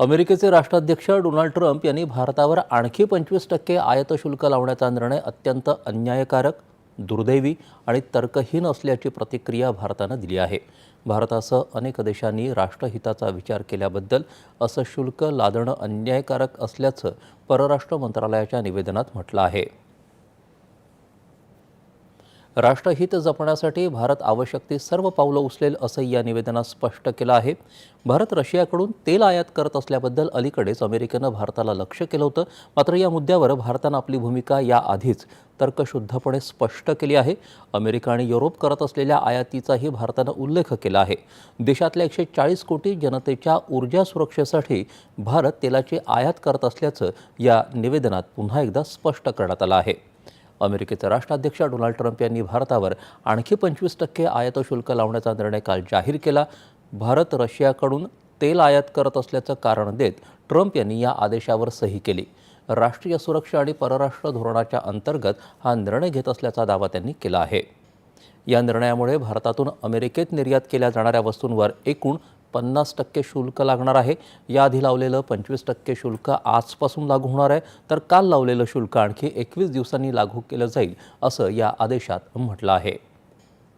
अमेरिकेचे राष्ट्राध्यक्ष Donald Trump यांनी भारतावर आणखी पंचवीस टक्के आयात शुल्क लावण्याचा निर्णय अत्यंत अन्यायकारक दुर्दैवी आणि तर्कहीन असल्याची प्रतिक्रिया भारतानं दिली आहे. भारतासह अनेक देशांनी राष्ट्रहिताचा विचार केल्याबद्दल असं शुल्क लादणं अन्यायकारक असल्याचं परराष्ट्र मंत्रालयाच्या निवेदनात म्हटलं आहे. राष्ट्रहित जपण्यासाठी भारत आवश्यक ती सर्व पावलं उचलेल असं या निवेदनात स्पष्ट केलं आहे. भारत रशियाकडून तेल आयात करत असल्याबद्दल अलीकडेच अमेरिकेनं भारताला लक्ष केलं होतं. मात्र या मुद्द्यावर भारतानं आपली भूमिका याआधीच तर्कशुद्धपणे स्पष्ट केली आहे. अमेरिका आणि युरोप करत असलेल्या आयातीचाही भारतानं उल्लेख केला आहे. देशातल्या एकशे चाळीस कोटी जनतेच्या ऊर्जा सुरक्षेसाठी भारत तेलाची आयात करत असल्याचं या निवेदनात पुन्हा एकदा स्पष्ट करण्यात आलं आहे. अमेरिकेचे राष्ट्राध्यक्ष डोनाल्ड ट्रम्प यांनी भारतावर आणखी पंचवीस टक्के आयात शुल्क लावण्याचा निर्णय काल जाहीर केला. भारत रशियाकडून तेल आयात करत असल्याचं कारण देत ट्रम्प यांनी या आदेशावर सही केली. राष्ट्रीय सुरक्षा आणि परराष्ट्र धोरणाच्या अंतर्गत हा निर्णय घेत असल्याचा दावा त्यांनी केला आहे. या निर्णयामुळे भारतातून अमेरिकेत निर्यात केल्या जाणाऱ्या वस्तूंवर एकूण पन्नास टक्के शुल्क लागणार आहे. याआधी लावलेलं पंचवीस टक्के शुल्क आजपासून लागू होणार आहे. तर काल लावलेलं शुल्क आणखी एकवीस दिवसांनी लागू केलं जाईल असं या आदेशात म्हटलं आहे.